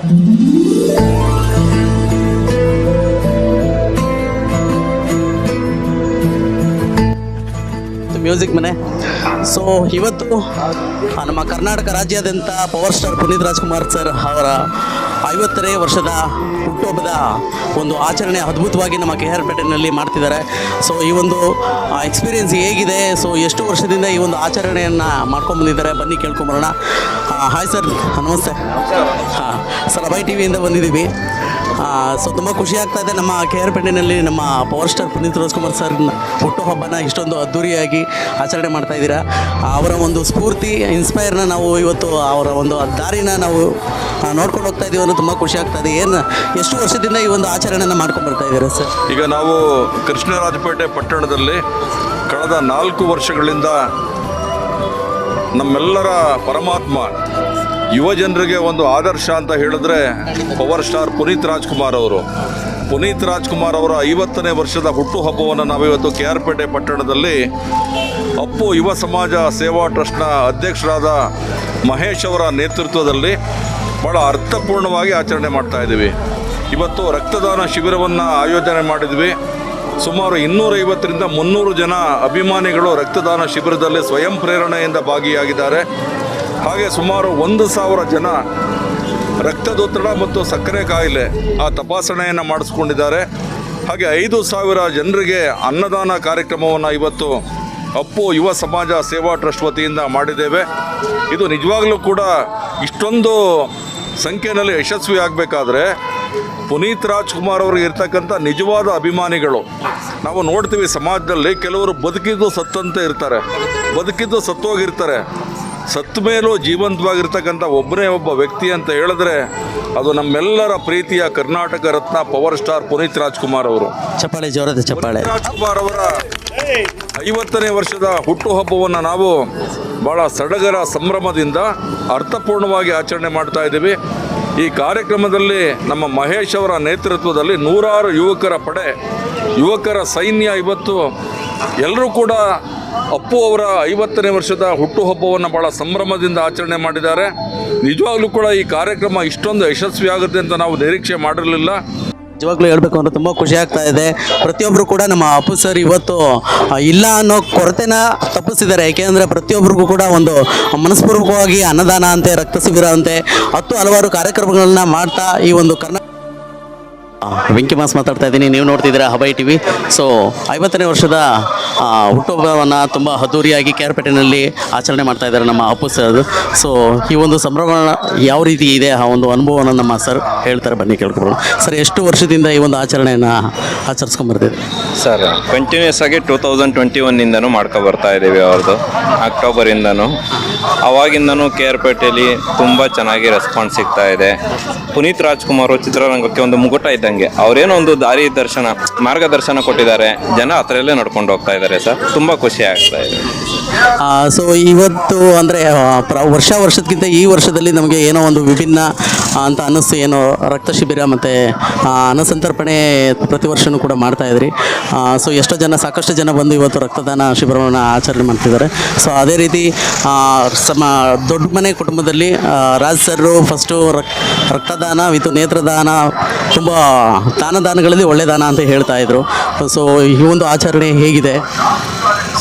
Thank you. Music ಮನೆ. So ಇವತ್ತು ನಮ್ಮ ಕರ್ನಾಟಕ ರಾಜ್ಯಾದ್ಯಂತ power star Puneeth Rajkumar sir ಅವರ ಐವತ್ತನೇ ವರ್ಷದ ಹುಟ್ಟುಹಬ್ಬದ ಒಂದು ಆಚರಣೆ ಅದ್ಭುತವಾಗಿ ನಮ್ಮ ಕೆ ಆರ್ ಪೇಟೆನಲ್ಲಿ ಮಾಡ್ತಿದ್ದಾರೆ. ಸೊ ಈ ಒಂದು ಎಕ್ಸ್ಪೀರಿಯೆನ್ಸ್ ಹೇಗಿದೆ? ಸೊ ಎಷ್ಟು ವರ್ಷದಿಂದ ಈ ಒಂದು ಆಚರಣೆಯನ್ನು ಮಾಡ್ಕೊಂಡು ಬಂದಿದ್ದಾರೆ? ಬನ್ನಿ ಕೇಳ್ಕೊಂಬರೋಣ. ಹಾಯ್ ಸರ್ ನಮಸ್ತೆ. ಹಾಂ ಸರ್ ಅಭಯ್ ಟಿ ವಿಯಿಂದ ಬಂದಿದ್ದೀವಿ. ಸೊ ತುಂಬ ಖುಷಿ ಆಗ್ತಾ ಇದೆ. ನಮ್ಮ ಕೆ ಆರ್ ಪೇಟೆನಲ್ಲಿ ನಮ್ಮ power star Puneeth Rajkumar sir ಹುಟ್ಟುಹಬ್ಬನ ಇಷ್ಟೊಂದು ಅದ್ಧೂರಿಯಾಗಿ ಆಚರಣೆ ಮಾಡ್ತಾ ಇದ್ದೀರಾ. ಅವರ ಒಂದು ಸ್ಫೂರ್ತಿ ಇನ್ಸ್ಪೈರ್ನ ನಾವು ಇವತ್ತು ಅವರ ಒಂದು ದಾರಿನ ನಾವು ನೋಡ್ಕೊಂಡು ಹೋಗ್ತಾ ಇದೀವಿ ಅನ್ನೋದು ತುಂಬ ಖುಷಿ ಆಗ್ತಾ ಇದೆ. ಏನು, ಎಷ್ಟು ವರ್ಷದಿಂದ ಈ ಒಂದು ಆಚರಣೆನ ಮಾಡ್ಕೊಂಡು ಬರ್ತಾ ಇದ್ದೀರಾ ಸರ್ ಈಗ ನಾವು ಕೃಷ್ಣರಾಜಪೇಟೆ ಪಟ್ಟಣದಲ್ಲಿ ಕಳೆದ ನಾಲ್ಕು ವರ್ಷಗಳಿಂದ ನಮ್ಮೆಲ್ಲರ ಪರಮಾತ್ಮ ಯುವ ಜನರಿಗೆ ಒಂದು ಆದರ್ಶ ಅಂತ ಹೇಳಿದ್ರೆ ಪವರ್ ಸ್ಟಾರ್ ಪುನೀತ್ ರಾಜ್ಕುಮಾರ್ ಅವರು. ಪುನೀತ್ ರಾಜ್ಕುಮಾರ್ ಅವರ ಐವತ್ತನೇ ವರ್ಷದ ಹುಟ್ಟುಹಬ್ಬವನ್ನು ನಾವಿವತ್ತು ಕೆ ಆರ್ ಪೇಟೆ ಪಟ್ಟಣದಲ್ಲಿ ಅಪ್ಪು ಯುವ ಸಮಾಜ ಸೇವಾ ಟ್ರಸ್ಟ್ನ ಅಧ್ಯಕ್ಷರಾದ ಮಹೇಶ್ ಅವರ ನೇತೃತ್ವದಲ್ಲಿ ಭಾಳ ಅರ್ಥಪೂರ್ಣವಾಗಿ ಆಚರಣೆ ಮಾಡ್ತಾ ಇದ್ದೀವಿ. ಇವತ್ತು ರಕ್ತದಾನ ಶಿಬಿರವನ್ನು ಆಯೋಜನೆ ಮಾಡಿದ್ವಿ. ಸುಮಾರು ಇನ್ನೂರೈವತ್ತರಿಂದ ಮುನ್ನೂರು ಜನ ಅಭಿಮಾನಿಗಳು ರಕ್ತದಾನ ಶಿಬಿರದಲ್ಲಿ ಸ್ವಯಂ ಪ್ರೇರಣೆಯಿಂದ ಭಾಗಿಯಾಗಿದ್ದಾರೆ. ಹಾಗೆ ಸುಮಾರು ಒಂದು ಸಾವಿರ ಜನ ರಕ್ತದೊತ್ತಡ ಮತ್ತು ಸಕ್ಕರೆ ಕಾಯಿಲೆ ಆ ತಪಾಸಣೆಯನ್ನು ಮಾಡಿಸ್ಕೊಂಡಿದ್ದಾರೆ. ಹಾಗೆ ಐದು ಸಾವಿರ ಜನರಿಗೆ ಅನ್ನದಾನ ಕಾರ್ಯಕ್ರಮವನ್ನು ಇವತ್ತು ಅಪ್ಪು ಯುವ ಸಮಾಜ ಸೇವಾ ಟ್ರಸ್ಟ್ ವತಿಯಿಂದ ಮಾಡಿದ್ದೇವೆ. ಇದು ನಿಜವಾಗಲೂ ಕೂಡ ಇಷ್ಟೊಂದು ಸಂಖ್ಯೆಯಲ್ಲಿ ಯಶಸ್ವಿ ಆಗಬೇಕಾದ್ರೆ ಪುನೀತ್ ರಾಜ್ಕುಮಾರ್ ಅವ್ರಿಗೆ ಇರ್ತಕ್ಕಂಥ ನಿಜವಾದ ಅಭಿಮಾನಿಗಳು. ನಾವು ನೋಡ್ತೀವಿ ಸಮಾಜದಲ್ಲಿ ಕೆಲವರು ಬದುಕಿದ್ದು ಸತ್ತಂತೆ ಇರ್ತಾರೆ, ಬದುಕಿದ್ದು ಸತ್ತೋಗಿರ್ತಾರೆ. ಸತ್ತ ಮೇಲೂ ಜೀವಂತವಾಗಿರ್ತಕ್ಕಂಥ ಒಬ್ಬನೇ ಒಬ್ಬ ವ್ಯಕ್ತಿ ಅಂತ ಹೇಳಿದ್ರೆ ಅದು ನಮ್ಮೆಲ್ಲರ ಪ್ರೀತಿಯ ಕರ್ನಾಟಕ ರತ್ನ ಪವರ್ ಸ್ಟಾರ್ ಪುನೀತ್ ರಾಜ್ಕುಮಾರ್ ಅವರು. ಚಪ್ಪಾಳೆ ಜೋರದ ಚಪ್ಪಾಳೆ. ರಾಜ್ಕುಮಾರ್ ಅವರ ಐವತ್ತನೇ ವರ್ಷದ ಹುಟ್ಟುಹಬ್ಬವನ್ನು ನಾವು ಭಾಳ ಸಡಗರ ಸಂಭ್ರಮದಿಂದ ಅರ್ಥಪೂರ್ಣವಾಗಿ ಆಚರಣೆ ಮಾಡ್ತಾ ಇದ್ದೀವಿ. ಈ ಕಾರ್ಯಕ್ರಮದಲ್ಲಿ ನಮ್ಮ ಮಹೇಶ್ ಅವರ ನೇತೃತ್ವದಲ್ಲಿ ನೂರಾರು ಯುವಕರ ಪಡೆ ಯುವಕರ ಸೈನ್ಯ ಇವತ್ತು ಎಲ್ಲರೂ ಕೂಡ ಅಪ್ಪು ಅವರ ಐವತ್ತನೇ ವರ್ಷದ ಹುಟ್ಟುಹಬ್ಬವನ್ನು ಭಾಳ ಸಂಭ್ರಮದಿಂದ ಆಚರಣೆ ಮಾಡಿದ್ದಾರೆ. ನಿಜವಾಗ್ಲೂ ಕೂಡ ಈ ಕಾರ್ಯಕ್ರಮ ಇಷ್ಟೊಂದು ಯಶಸ್ವಿ ಆಗುತ್ತೆ ಅಂತ ನಾವು ನಿರೀಕ್ಷೆ ಮಾಡಿರಲಿಲ್ಲ. ನಿಜವಾಗ್ಲೂ ಹೇಳ್ಬೇಕು ಅಂದ್ರೆ ತುಂಬ ಖುಷಿ ಆಗ್ತಾ ಇದೆ. ಪ್ರತಿಯೊಬ್ಬರು ಕೂಡ ನಮ್ಮ ಅಪ್ಪು ಸರ್ ಇವತ್ತು ಇಲ್ಲ ಅನ್ನೋ ಕೊರತೆನ ತಪ್ಪಿಸಿದ್ದಾರೆ. ಏಕೆಂದರೆ ಪ್ರತಿಯೊಬ್ಬರಿಗೂ ಕೂಡ ಒಂದು ಮನಸ್ಪೂರ್ವಕವಾಗಿ ಅನ್ನದಾನ ಅಂತೆ ರಕ್ತ ಶಿಬಿರ ಅಂತೆ ಹತ್ತು ಹಲವಾರು ಕಾರ್ಯಕ್ರಮಗಳನ್ನ ಮಾಡ್ತಾ ಈ ಒಂದು ಕರ್ನಾ ಆ, ವೆಂಕಿ ಮಾಸ್ ಮಾತಾಡ್ತಾ ಇದ್ದೀನಿ. ನೀವು ನೋಡ್ತಿದ್ದೀರಾ ಹಬೈ ಟಿ ವಿ ಸೊ ಐವತ್ತನೇ ವರ್ಷದ ಹುಟ್ಟುಹಬ್ಬವನ್ನು ತುಂಬ ಅದ್ದೂರಿಯಾಗಿ ಕೇರ್ಪೇಟೆನಲ್ಲಿ ಆಚರಣೆ ಮಾಡ್ತಾ ಇದ್ದಾರೆ ನಮ್ಮ ಅಪ್ಪು ಸರ್ ಸೊ ಈ ಒಂದು ಸಂಭ್ರಮ ಯಾವ ರೀತಿ ಇದೆ? ಆ ಒಂದು ಅನುಭವವನ್ನು ನಮ್ಮ ಸರ್ ಹೇಳ್ತಾರೆ. ಬನ್ನಿ ಕೇಳ್ಕೊಬೋದು ಸರ್ ಎಷ್ಟು ವರ್ಷದಿಂದ ಈ ಒಂದು ಆಚರಣೆಯನ್ನು ಆಚರಿಸ್ಕೊಂಡ್ಬರ್ತಿದ್ರಿ ಸರ್ ಕಂಟಿನ್ಯೂಸ್ ಆಗಿ ಟೂ ತೌಸಂಡ್ ಟ್ವೆಂಟಿ ಒನ್ನಿಂದನೂ ಮಾಡ್ಕೊಬರ್ತಾ ಇದ್ದೀವಿ ಅವ್ರದ್ದು ಅಕ್ಟೋಬರಿಂದನೂ ಅವಾಗಿಂದನೂ ಕೆ ಆರ್ ಪೇಟೆಯಲ್ಲಿ ತುಂಬ ಚೆನ್ನಾಗಿ ರೆಸ್ಪಾನ್ಸ್ ಸಿಗ್ತಾ ಇದೆ. ಪುನೀತ್ ರಾಜ್ಕುಮಾರ್ ಚಿತ್ರರಂಗಕ್ಕೆ ಒಂದು ಮುಗುಟ ಇದ್ದಂಗೆ. ಅವರೇನೋ ಒಂದು ದಾರಿ ದರ್ಶನ, ಮಾರ್ಗದರ್ಶನ ಕೊಟ್ಟಿದ್ದಾರೆ. ಜನ ಅದರಲ್ಲೇ ನಡ್ಕೊಂಡು ಹೋಗ್ತಾ ಇದ್ದಾರೆ ಸರ್. ತುಂಬ ಖುಷಿ ಆಗ್ತಾ ಇದೆ. ಸೊ ಇವತ್ತು ಅಂದರೆ ವರ್ಷ ವರ್ಷಕ್ಕಿಂತ ಈ ವರ್ಷದಲ್ಲಿ ನಮಗೆ ಏನೋ ಒಂದು ವಿಭಿನ್ನ ಅಂತ ಅನಸ್ಸು ಏನೋ ರಕ್ತ ಶಿಬಿರ ಮತ್ತು ಅನಸಂತರ್ಪಣೆ ಪ್ರತಿ ವರ್ಷವೂ ಕೂಡ ಮಾಡ್ತಾ ಇದ್ರಿ. ಸೊ ಎಷ್ಟೋ ಜನ, ಸಾಕಷ್ಟು ಜನ ಬಂದು ಇವತ್ತು ರಕ್ತದಾನ ಶಿಬಿರವನ್ನು ಆಚರಣೆ ಮಾಡ್ತಿದ್ದಾರೆ. ಸೊ ಅದೇ ರೀತಿ ಸಮ, ದೊಡ್ಡ ಮನೆ ಕುಟುಂಬದಲ್ಲಿ ರಾಜ್ ಸರ್ ಫಸ್ಟು ರಕ್ ರಕ್ತದಾನ ವಿತ್ ನೇತ್ರದಾನ, ತುಂಬ ದಾನದಾನಗಳಲ್ಲಿ ಒಳ್ಳೆ ದಾನ ಅಂತ ಹೇಳ್ತಾ ಇದ್ರು. ಸೊ ಈ ಒಂದು ಆಚರಣೆ ಹೇಗಿದೆ?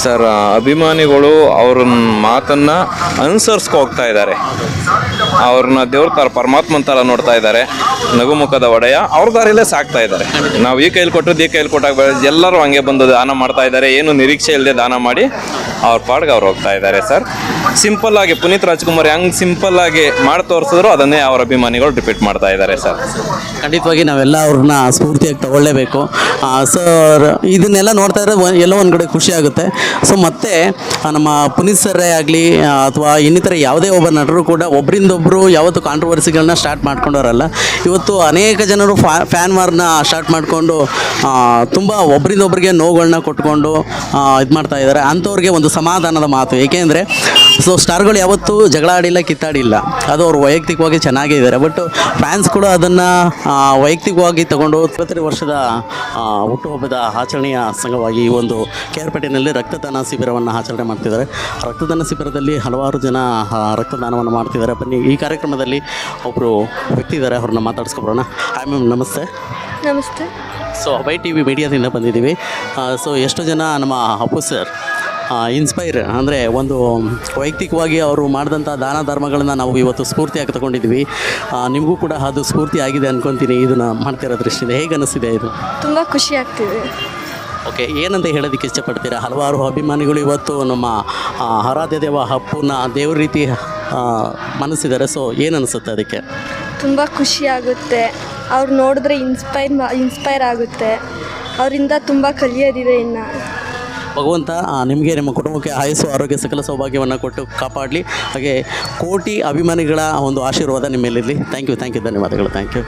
ಸರ್ ಅಭಿಮಾನಿಗಳು ಅವ್ರ ಮಾತನ್ನ ಅನುಸರಿಸ್ಕೋಗ್ತಾ ಇದ್ದಾರೆ. ಅವ್ರನ್ನ ದೇವ್ರ ತರ ಪರಮಾತ್ಮನ ಥರ ನೋಡ್ತಾ ಇದ್ದಾರೆ. ನಗುಮುಖದ ಒಡೆಯ ಅವ್ರ ದಾರಿಲೇ ಸಾಕ್ತಾ ಇದ್ದಾರೆ. ನಾವು ಈ ಕೈಲಿ ಕೊಟ್ಟದ್ದು ಈ ಕೈಲಿ ಕೊಟ್ಟಾಗ ಎಲ್ಲರೂ ಹಂಗೆ ಬಂದು ದಾನ ಮಾಡ್ತಾ ಇದ್ದಾರೆ. ಏನು ನಿರೀಕ್ಷೆ ಇಲ್ಲದೆ ದಾನ ಮಾಡಿ ಅವ್ರ ಪಾಡ್ಗೆ ಅವ್ರು ಹೋಗ್ತಾ ಇದ್ದಾರೆ ಸರ್. ಸಿಂಪಲ್ ಆಗಿ ಪುನೀತ್ ರಾಜ್ಕುಮಾರ್ ಹೆಂಗ್ ಸಿಂಪಲ್ ಆಗಿ ಮಾಡಿ ತೋರಿಸಿದ್ರು ಅದನ್ನೇ ಅವ್ರ ಅಭಿಮಾನಿಗಳು ರಿಪೀಟ್ ಮಾಡ್ತಾ ಇದ್ದಾರೆ ಸರ್. ಖಂಡಿತವಾಗಿ ನಾವೆಲ್ಲ ಅವ್ರನ್ನ ಸ್ಫೂರ್ತಿಯಾಗಿ ತಗೊಳ್ಳೇಬೇಕು. ಸರ್, ಇದನ್ನೆಲ್ಲ ನೋಡ್ತಾ ಇದ್ರೆ ಎಲ್ಲೋ ಒಂದು ಕಡೆ ಖುಷಿ ಆಗುತ್ತೆ. ಸೊ ಮತ್ತೆ ನಮ್ಮ ಪುನೀತ್ ಸರ್ರೇ ಆಗಲಿ ಅಥವಾ ಇನ್ನಿತರ ಯಾವುದೇ ಒಬ್ಬ ನಟರು ಕೂಡ ಒಬ್ಬರಿಂದೊಬ್ಬರು ಯಾವತ್ತು ಕಾಂಟ್ರವರ್ಸಿಗಳನ್ನ ಸ್ಟಾರ್ಟ್ ಮಾಡ್ಕೊಂಡವರಲ್ಲ. ಇವತ್ತು ಅನೇಕ ಜನರು ಫ್ಯಾ ಫ್ಯಾನ್ ವಾರ್ನ ಸ್ಟಾರ್ಟ್ ಮಾಡಿಕೊಂಡು ತುಂಬ ಒಬ್ಬರಿಂದೊಬ್ಬರಿಗೆ ನೋವುಗಳನ್ನ ಕೊಟ್ಕೊಂಡು ಇದು ಮಾಡ್ತಾ ಇದ್ದಾರೆ. ಅಂಥವ್ರಿಗೆ ಒಂದು ಸಮಾಧಾನದ ಮಾತು. ಏಕೆಂದರೆ ಸೊ ಸ್ಟಾರ್ಗಳು ಯಾವತ್ತೂ ಜಗಳ ಆಡಿಲ್ಲ ಕಿತ್ತಾಡಿಲ್ಲ. ಅದು ಅವ್ರು ವೈಯಕ್ತಿಕವಾಗಿ ಚೆನ್ನಾಗೇ ಇದ್ದಾರೆ ಬಟ್ ಫ್ಯಾನ್ಸ್ ಕೂಡ ಅದನ್ನು ವೈಯಕ್ತಿಕವಾಗಿ ತಗೊಂಡು ಇಪ್ಪತ್ತನೇ ವರ್ಷದ ಹುಟ್ಟುಹಬ್ಬದ ಆಚರಣೆಯ ಸಂಘವಾಗಿ ಈ ಒಂದು ಕೇರ್ಪೇಟೆಯಲ್ಲಿ ರಕ್ತದಾನ ಶಿಬಿರವನ್ನು ಆಚರಣೆ ಮಾಡ್ತಿದ್ದಾರೆ. ರಕ್ತದಾನ ಶಿಬಿರದಲ್ಲಿ ಹಲವಾರು ಜನ ರಕ್ತದಾನವನ್ನು ಮಾಡ್ತಿದ್ದಾರೆ. ಬನ್ನಿ ಈ ಕಾರ್ಯಕ್ರಮದಲ್ಲಿ ಒಬ್ಬರು ವ್ಯಕ್ತಿ ಇದ್ದಾರೆ ಅವ್ರನ್ನ ಮಾತಾಡ್ಸ್ಕೊಬರೋಣ. ಹಾಯ್ ಮ್ಯಾಮ್ ನಮಸ್ತೆ. ನಮಸ್ತೆ. ಸೊ ವೈ ಟಿ ವಿ ಮೀಡಿಯಾದಿಂದ ಬಂದಿದ್ದೀವಿ. ಸೊ ಎಷ್ಟು ಜನ ನಮ್ಮ ಅಪ್ಪು ಸರ್ ಇನ್ಸ್ಪೈರ್ ಅಂದರೆ ಒಂದು ವೈಯಕ್ತಿಕವಾಗಿ ಅವರು ಮಾಡಿದಂಥ ದಾನ ಧರ್ಮಗಳನ್ನು ನಾವು ಇವತ್ತು ಸ್ಫೂರ್ತಿಯಾಗಿ ತಗೊಂಡಿದ್ವಿ. ನಿಮಗೂ ಕೂಡ ಅದು ಸ್ಫೂರ್ತಿ ಆಗಿದೆ ಅನ್ಕೊತೀನಿ. ಇದನ್ನು ಮಾಡ್ತಿರೋ ದೃಷ್ಟಿಯಿಂದ. ಹೇಗೆ ಅನಿಸ್ತಿದೆ ಇದು? ತುಂಬ ಖುಷಿ ಆಗ್ತಿದೆ. ಓಕೆ ಏನಂತ ಹೇಳೋದಕ್ಕೆ ಇಷ್ಟಪಡ್ತೀರಾ? ಹಲವಾರು ಅಭಿಮಾನಿಗಳು ಇವತ್ತು ನಮ್ಮ ಆರಾಧ್ಯ ದೇವ ಹಪ್ಪುನ ದೇವ್ರ ರೀತಿ ಮನಸ್ಸಿದ್ದಾರೆ. ಸೊ ಏನು ಅನಿಸುತ್ತೆ ಅದಕ್ಕೆ? ತುಂಬ ಖುಷಿಯಾಗುತ್ತೆ ಅವ್ರು ನೋಡಿದ್ರೆ ಇನ್ಸ್ಪೈರ್ ಇನ್ಸ್ಪೈರ್ ಆಗುತ್ತೆ. ಅವರಿಂದ ತುಂಬ ಕಲಿಯೋದಿದೆ ಇನ್ನು. ಭಗವಂತ ನಿಮಗೆ ನಿಮ್ಮ ಕುಟುಂಬಕ್ಕೆ ಆಯಸ್ಸು, ಆರೋಗ್ಯ ಸಕಲ ಸೌಭಾಗ್ಯವನ್ನು ಕೊಟ್ಟು ಕಾಪಾಡಲಿ. ಹಾಗೆ ಕೋಟಿ ಅಭಿಮಾನಿಗಳ ಒಂದು ಆಶೀರ್ವಾದ ನಿಮ್ಮಲ್ಲಿರಲಿ ಥ್ಯಾಂಕ್ ಯು ಥ್ಯಾಂಕ್ ಯು ಧನ್ಯವಾದಗಳು. Thank you